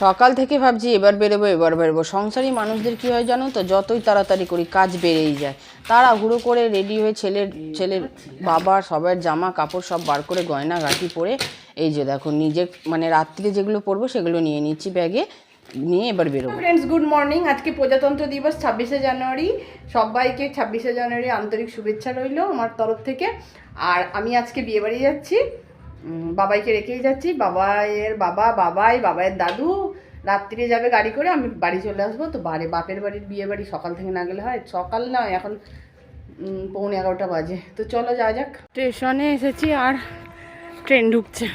সকাল থেকে ভাবছি এবার বেরোবো এবার বেরোবো। সংসারী মানুষদের কি হয় জানো তো, যতই তাড়াতাড়ি করি কাজ বেড়েই যায়। তারা হুড়ো করে রেডি হয়ে ছেলের ছেলের বাবা সবার জামা, কাপড় সব বার করে গয়না গাঁটি পরে এই যে দেখো নিজে মানে রাত্রিরে যেগুলো পরবো সেগুলো নিয়ে নিচ্ছি ব্যাগে, নিয়ে এবার বেরোবো। ফ্রেন্ডস গুড মর্নিং আজকে প্রজাতন্ত্র দিবস, ছাব্বিশে জানুয়ারি। সবাইকে ছাব্বিশে জানুয়ারি আন্তরিক শুভেচ্ছা রইল আমার তরফ থেকে। আর আমি আজকে বিয়ে বাড়ি যাচ্ছি। বাবাইকে রেখেই যাচ্ছি। বাবাইয়ের বাবা, বাবাই, বাবাইয়ের দাদু, রাত্রিরে যাবে গাড়ি করে, আমি বাড়ি চলে আসব। তো বাড়ি বাপের বাড়ির বিয়ে বাড়ি সকাল থেকে না গেলে হয়। সকাল না, এখন পৌনে এগারোটা বাজে। তো চলো যাওয়া যাক। স্টেশনে এসেছি আর ট্রেন ঢুকছে।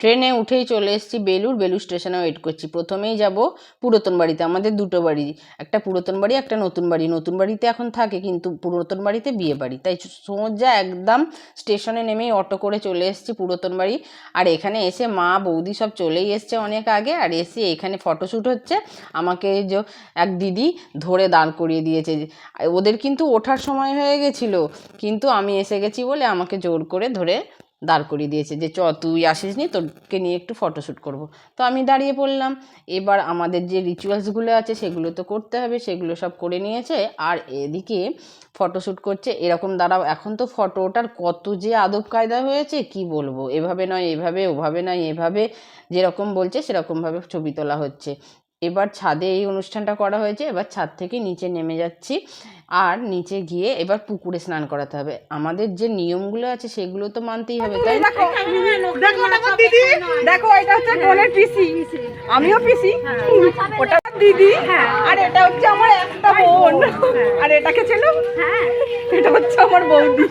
ট্রেনে উঠেই চলে এসেছি বেলুর বেলুর স্টেশনে ওয়েট করছি। প্রথমেই যাব পুরাতন বাড়িতে, আমাদের দুটো বাড়ি। একটা পুরাতন বাড়ি, একটা নতুন বাড়ি। নতুন বাড়িতে এখন থাকে, কিন্তু পুরাতন বাড়িতে বিয়ে বাড়ি। তাই সোজা একদম স্টেশনে নেমেই অটো করে চলে এসেছি পুরাতন বাড়ি। আর এখানে এসে মা, বৌদি সব চলেই এসছে অনেক আগে। আর এসে এখানে ফটোশ্যুট হচ্ছে। আমাকে যে এক দিদি ধরে দাঁড় করিয়ে দিয়েছে। ওদের কিন্তু ওঠার সময় হয়ে গেছিল। কিন্তু আমি এসে গেছি বলে আমাকে জোর করে ধরে দাঁড় করিয়ে দিয়েছে যে, চ, তুই আসিস নি, তোকে নিয়ে একটু ফটোশ্যুট করব। তো আমি দাঁড়িয়ে পড়লাম। এবার আমাদের যে রিচুয়ালসগুলো আছে, সেগুলো তো করতে হবে, সেগুলো সব করে নিয়েছে। আর এদিকে ফটোশ্যুট করছে, এরকম দাঁড়াও, এখন তো ফটোটার কত যে আদব কায়দা হয়েছে, কি বলব? এভাবে নয়, এভাবে, ওভাবে নয়, এভাবে যেরকম বলছে, সেরকমভাবে ছবি তোলা হচ্ছে। এবার ছাদে এই অনুষ্ঠানটা করা হয়েছে এবার ছাদ থেকে নিচে নেমে যাচ্ছি আর নিচে গিয়ে এবার পুকুরে স্নান করাতে হবে। আমাদের যে নিয়মগুলো আছে সেগুলো তো মানতেই হবে তাই দেখো দিদি দেখো এটা হচ্ছে বোনের পিসি। আমিও পিসি। ওটা দিদি। আর এটা হচ্ছে আমার একটা বোন। আর এটাকে ছিল? এটা হচ্ছে আমার বৌদি।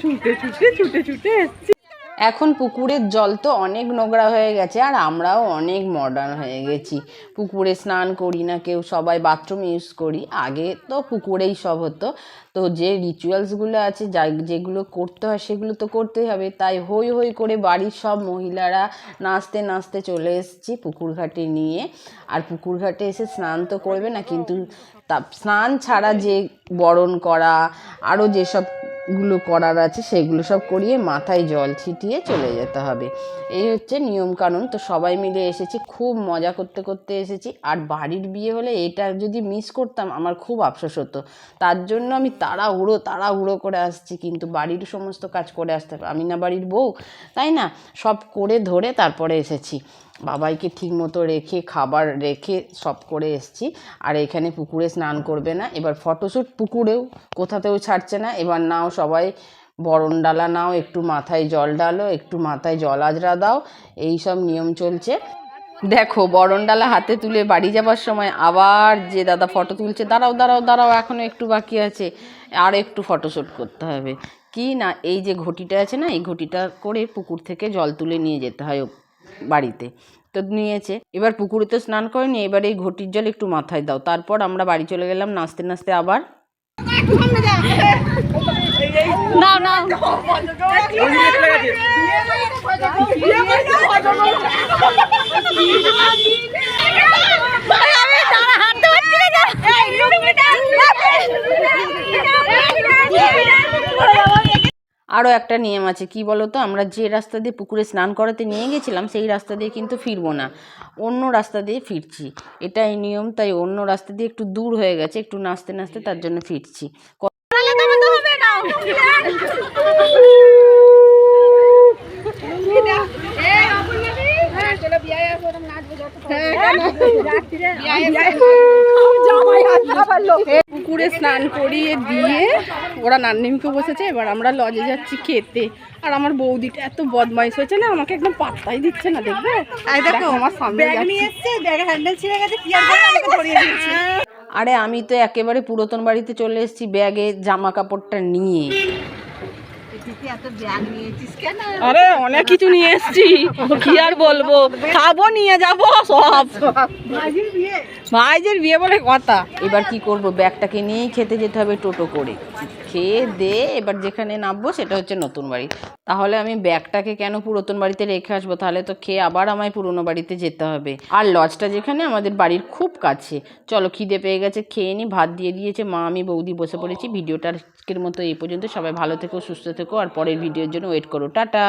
ছুটে ছুটে ছুটে ছুটে এসছি। এখন পুকুরের জল তো অনেক নোংরা হয়ে গেছে আর আমরাও অনেক মডার্ন হয়ে গেছি। পুকুরে স্নান করি না কেউ, সবাই বাথরুম ইউজ করি। আগে তো পুকুরেই সব হতো। তো যে রিচুয়ালসগুলো আছে যা যেগুলো করতে হয় সেগুলো তো করতেই হবে। তাই হই হই করে বাড়ির সব মহিলারা নাচতে নাচতে চলে এসেছি পুকুর ঘাটে নিয়ে। আর পুকুর ঘাটে এসে স্নান তো করবে না, কিন্তু তা স্নান ছাড়া যে বরণ করা আরও যেসব গুলো করার আছে, সেগুলো সব করিয়ে মাথায় জল ছিটিয়ে চলে যেতে হবে। এই হচ্ছে নিয়মকানুন। তো সবাই মিলে এসেছি, খুব মজা করতে করতে এসেছি। আর বাড়ির বিয়ে হলে এটা যদি মিস করতাম, আমার খুব আফসোস হতো। তার জন্য আমি তাড়াহুড়ো তাড়াহুড়ো করে আসছি। কিন্তু বাড়ির সমস্ত কাজ করে আসতে আমি না বাড়ির বউ, তাই না? সব করে ধরে তারপরে এসেছি। বাবাইকে ঠিক মতো রেখে, খাবার রেখে সব করে এসছি। আর এখানে পুকুরে স্নান করবে না। এবার ফটোশ্যুট পুকুরেও, কোথাতেও ছাড়ছে না। এবার নাও সবাই বরণ ডালা নাও, একটু মাথায় জল ডালো একটু মাথায় জল আজরা দাও। এই সব নিয়ম চলছে। দেখো, বরণ ডালা হাতে তুলে বাড়ি যাবার সময় আবার যে দাদা ফটো তুলছে, দাঁড়াও দাঁড়াও দাঁড়াও এখনও একটু বাকি আছে। আর একটু ফটোশ্যুট করতে হবে। কি না, এই যে ঘটিটা আছে না, এই ঘটিটা করে পুকুর থেকে জল তুলে নিয়ে যেতে হয় বাড়িতে। তো নিয়েছে। এবার পুকুরে তো স্নান করেনি এবার এই ঘটির জল একটু মাথায় দাও। তারপর আমরা বাড়ি চলে গেলাম নাচতে নাচতে আবার। আরও একটা নিয়ম আছে কি বলো তো আমরা যে রাস্তা দিয়ে পুকুরে স্নান করাতে নিয়ে গেছিলাম সেই রাস্তা দিয়ে কিন্তু ফিরবো না অন্য রাস্তা দিয়ে ফিরছি এটাই নিয়ম তাই অন্য রাস্তা দিয়ে একটু দূর হয়ে গেছে একটু নাচতে নাচতে তার জন্য ফিরছি ক- পুকুরে স্নান করিয়ে দিয়ে ওরা নান্নিমকে বসেছে এবার আমরা লজে যাচ্ছি খেতে। আর আমার বৌদিটা এত বদমাইশ হয়েছে না আমাকে একদম পাত্তাই দিচ্ছে না দেখবে? দেখো আমার সামনে আরে আমি তো একেবারে পুরাতন বাড়িতে চলে এসেছি ব্যাগে জামা কাপড়টা নিয়ে। আরে অনেক কিছু নিয়ে এসেছি কি আর বলব? খাব নিয়ে যাব সব। ভাইজের বিয়ে বলে কথা। এবার কি করব? ব্যাগটাকে নিয়েই খেতে যেতে হবে টোটো করে। খেয়ে দে, এবার যেখানে নামবো সেটা হচ্ছে নতুন বাড়ি। তাহলে আমি ব্যাগটাকে কেন পুরাতন বাড়িতে রেখে আসব? তাহলে তো খেয়ে আবার আমায় পুরনো বাড়িতে যেতে হবে। আর লজটা যেখানে, আমাদের বাড়ির খুব কাছে। চলো, খিদে পেয়ে গেছে, খেয়ে নি, ভাত দিয়ে দিয়েছে মা, আমি বৌদি বসে পড়েছি। ভিডিওটার আজকের মতো এই পর্যন্ত। সবাই ভালো থেকো, সুস্থ থেকো, আর পরের ভিডিওর জন্য ওয়েট করো। টাটা!